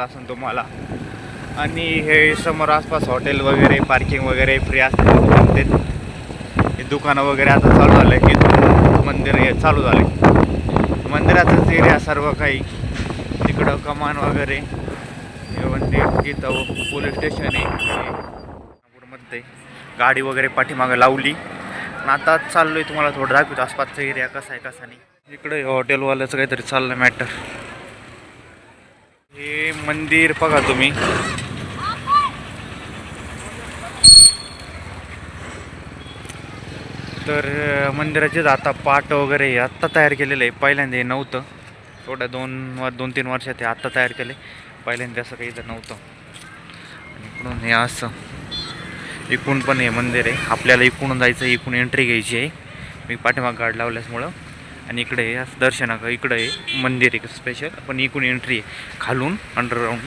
असेल तुम्हाला. आणि हे समोर आसपास हॉटेल वगैरे पार्किंग वगैरे फ्री असते हे दुकानं वगैरे आता चालू झालं आहे मंदिर हे चालू झाले मंदिराचंच एरिया सर्व काही तिकडं कमान वगैरे हे मंदिर इथं पोलीस स्टेशन आहे. नागपूरमध्ये गाडी वगैरे पाठीमागं लावली. आता आता आहे तुम्हाला थोडं दाखवतो आसपासचा एरिया कसा आहे कसा नाही. इकडे हॉटेलवाल्याचं काहीतरी चाललं मॅटर मंदिर बघा तुम्ही. तर मंदिराचेच आता पाट वगैरे हे आत्ता तयार केलेलं आहे. पहिल्यांदा हे नव्हतं. थोड्या दोन वर दोन तीन वर्षात हे आत्ता तयार केले पहिल्यांदा असं काही तर नव्हतं. आणि इकडून हे असं इकडून पण हे मंदिर आहे. आपल्याला इकडून जायचं आहे, इकडून एंट्री घ्यायची आहे. मी पाठीमाग गाड लावल्यासमुळं. आणि इकडे हे असं इकडे आहे मंदिर एक स्पेशल पण इकडून एंट्री आहे खालून अंडरग्राऊंड